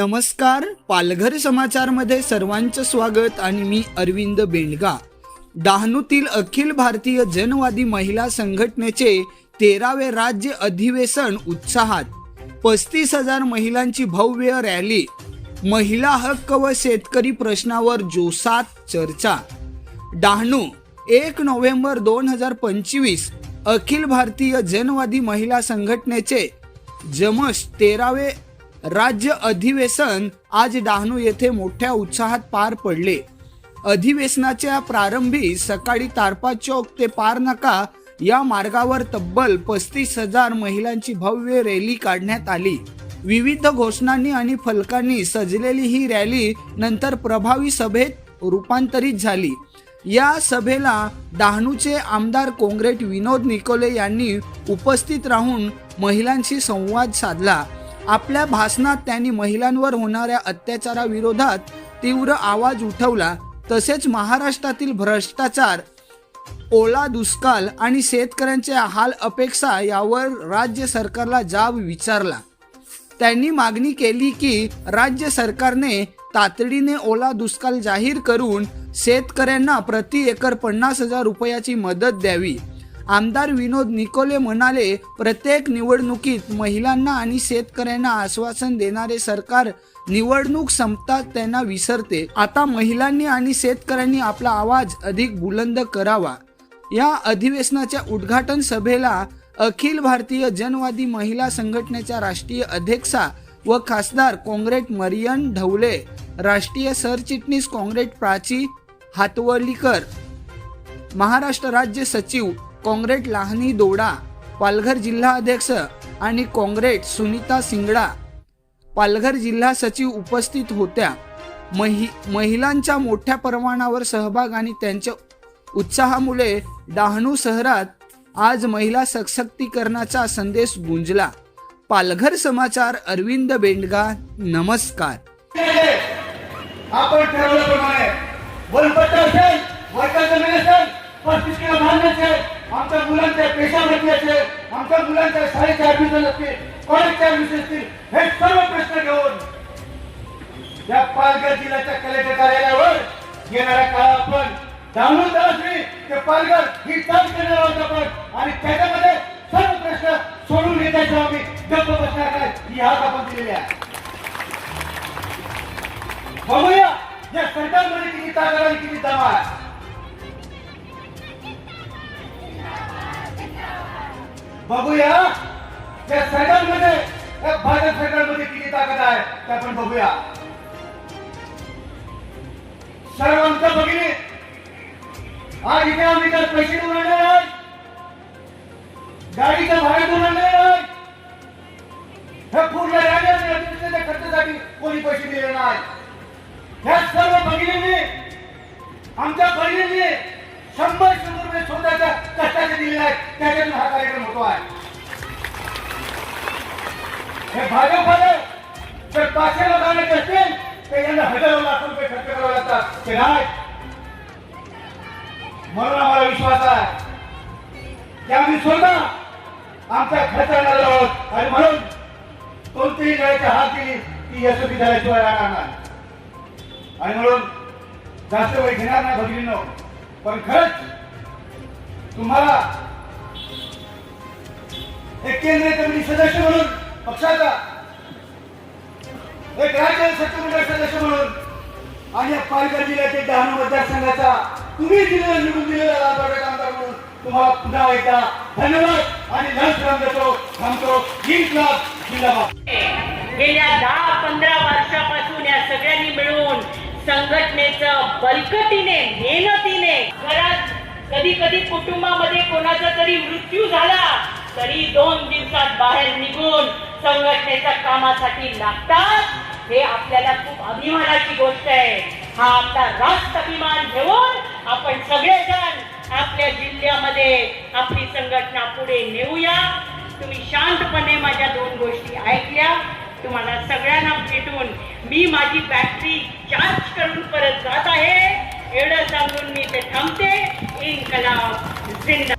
नमस्कार पालघर समाचारमध्ये सर्वांचं स्वागत आणि मी अरविंद बेंडगा. डहाणूतील अखिल भारतीय जनवादी महिला संघटनेचे तेरावे राज्य अधिवेशन उत्साहात. पस्तीस हजार महिलांची भव्य रॅली महिला हक्क व शेतकरी प्रश्नावर जोसात चर्चा. डहाणू एक नोव्हेंबर दोन हजार पंचवीस अखिल भारतीय जनवादी महिला संघटनेचे जमश तेरावे राज्य अधिवेशन आज डहाणू येथे मोठ्या उत्साहात पार पडले. अधिवेशनाच्या प्रारंभी सकाळी तारपा चौक ते पार नाका या मार्गावर तब्बल पस्तीस हजार महिलांची भव्य रॅली काढण्यात आली. विविध घोषणांनी आणि फलकांनी सजलेली ही रॅली नंतर प्रभावी सभेत रूपांतरित झाली. या सभेला डहाणूचे आमदार कोंग्रेट विनोद निकोले यांनी उपस्थित राहून महिलांशी संवाद साधला. आपल्या भाषणात त्यांनी महिलांवर होणाऱ्या अत्याचाराविरोधात तीव्र आवाज उठवला. तसेच महाराष्ट्रातील भ्रष्टाचार ओला दुष्काळ आणि शेतकऱ्यांच्या हाल अपेक्षा यावर राज्य सरकारला जाब विचारला. त्यांनी मागणी केली की राज्य सरकारने तातडीने ओला दुष्काळ जाहीर करून शेतकऱ्यांना प्रति एकर पन्नास हजार रुपयाची मदत द्यावी. आमदार विनोद निकोले म्हणाले प्रत्येक निवडणुकीत महिलांना आणि शेतकऱ्यांना आश्वासन देणारे सरकार निवडणूक संपतात त्यांना विसरते. आता महिलांनी आणि शेतकऱ्यांनी आपला आवाज अधिक बुलंद करावा. या अधिवेशनाच्या उद्घाटन सभेला अखिल भारतीय जनवादी महिला संघटनेच्या राष्ट्रीय अध्यक्षा व खासदार काँग्रेट मरियन ढवले राष्ट्रीय सरचिटणीस काँग्रेट प्राची हातवलीकर महाराष्ट्र राज्य सचिव काँग्रेट लाहनी दोडा पालघर जिल्हा अध्यक्ष आणि काँग्रेट सुनीता सिंगडा. पालघर जिल्हा सचिव उपस्थित होत्या. महि महिलांच्या मोठ्या प्रमाणावर सहभाग आणि त्यांच्या उत्साहामुळे डहाणू शहरात आज महिला सशक्तीकरणाचा संदेश गुंजला. पालघर समाचार अरविंद बेंडगा नमस्कार. आपण ठरवल्याप्रमाणे आमच्या मुलांच्या पेशावरती असेल आमच्या मुलांच्या शाळेच्या ऍडमिशन असतील कॉलेजच्या ऍडमिशन असतील हे सर्व प्रश्न घेऊन या पालघर जिल्ह्याच्या कलेक्टर कार्यालयावर येणाऱ्या काळात आपण जाणून तलासरी ते पालघर ही चाल करणार आहोत आपण. आणि त्याच्यामध्ये सर्व प्रश्न सोडून घेण्याचं आम्ही गप्प बसणार नाही. ही हात आपण दिलेली आहे. बघूया या सरकारमध्ये किती ताकद आणि किती दम आहे. बघूया. त्या सरकारमध्ये या भाजप सरकारमध्ये किती ताकद आहे ते आपण बघूया. सर्व आमच्या भगिनी आज इथे आम्ही तर पैसे देऊन आणले नाही गाडीचं भाडं देऊन आणले हे पूर्ण राज्याच्या खर्चासाठी कोणी पैसे दिले नाही ह्या सर्व भगिनींनी आमच्या बहिणींनी शंभर शंभर रुपये स्वतःच्या कष्टाने दिलेला आहे त्याच्यातून हा कार्यक्रम होतो आहे हे भाजपने जर पाचशे लोकांना आणायचे असतील तर यांना हजारो लाख रुपये खर्च करावे लागतात. ते नाही म्हणून आम्हाला विश्वास आहे. की आम्ही स्वतः आमचा खर्च आणणार आहोत. आणि म्हणून कोणतीही गायच्या हात दिली ती यशस्वी झाल्याशिवाय राहणार नाही. आणि म्हणून जास्त वेळ घेणार नाही भगिनीनं. पण खरंच तुम्हाला एक केंद्रीय कमिटी सदस्य म्हणून पक्षाचा एक राज्य सचिवमंडळ सदस्य म्हणून आणि पालघर जिल्ह्याचे डहाणू मतदारसंघाचा तुम्ही दिलेला निवडून दिलेला लाभार्थी आमदार म्हणून तुम्हाला पुन्हा एकदा धन्यवाद आणि नमस्कार देतो थांबतो जिम क्लब जिल्हा गेल्या दहा पंधरा वर्षापासून या सगळ्यांनी मिळून संघटनेचं बलकटीने मेहनतीने कधी कधी कुटुंबामध्ये कोणाचा तरी मृत्यू झाला तरी दोन दिवसात बाहेर निघून संघटनेच्या कामासाठी लागतात. हे आपल्याला खूप अभिमानाची गोष्ट आहे. हा आपला राष्ट्र अभिमान घेऊन आपण सगळेजण आपल्या जिल्ह्यामध्ये आपली संघटना पुढे नेऊया. तुम्ही शांतपणे माझ्या दोन गोष्टी ऐकल्या. तुम्हाला सगळ्यांना भेटून मी माझी बॅटरी चार्ज करून परत जात आहे. एवढं सांगून मी ते थांबते इनकलाब जिंदा